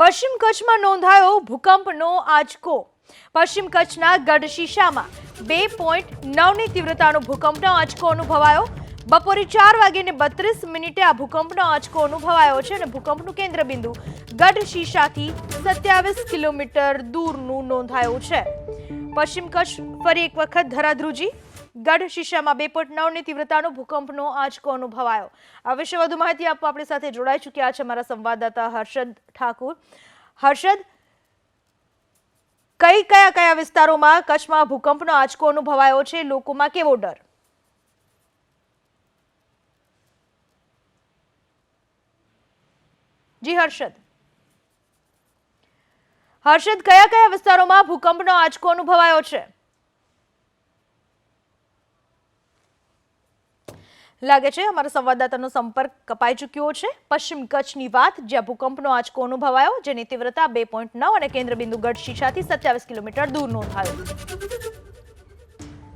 પશ્ચિમ કચ્છમાં નોંધાયો ભૂકંપનો આંચકો. પશ્ચિમ કચ્છના ગઢશીશામાં બે પોઈન્ટ નવની તીવ્રતાનો ભૂકંપનો આંચકો અનુભવાયો. બપોરે ચાર વાગ્યે બત્રીસ મિનિટે આ ભૂકંપનો આંચકો અનુભવાયો છે અને ભૂકંપનું કેન્દ્રબિંદુ ગઢશીશાથી સત્યાવીસ કિલોમીટર દૂરનું નોંધાયું છે. પશ્ચિમ કચ્છ ફરી એક વખત ધરાધ્રુજી. ગઢ શીશામાં બે પોઈન્ટ નવની તીવ્રતાનો ભૂકંપનો આંચકો અનુભવાયો. આ વિશે વધુ માહિતી આપવા આપણી સાથે જોડાઈ ચૂક્યા છે અમારા સંવાદદાતા હર્ષદ ઠાકુર. હર્ષદ, કઈ કયા કયા વિસ્તારોમાં કચ્છમાં ભૂકંપનો આંચકો અનુભવાયો છે? લોકોમાં કેવો ડર? જી, હર્ષદ. હર્ષદ, કયા કયા વિસ્તારોમાં ભૂકંપનો આંચકો અનુભવાયો છે? લાગે છે અમારા સંવાદદાતાનો સંપર્ક કપાઈ ચૂક્યો છે. પશ્ચિમ કચ્છની વાત, જ્યાં ભૂકંપનો આંચકો અનુભવાયો, જેની તીવ્રતા બે પોઈન્ટ નવ અને કેન્દ્રબિંદુ ગઢ શીશાથી સત્યાવીસ કિલોમીટર દૂર નોંધાયો.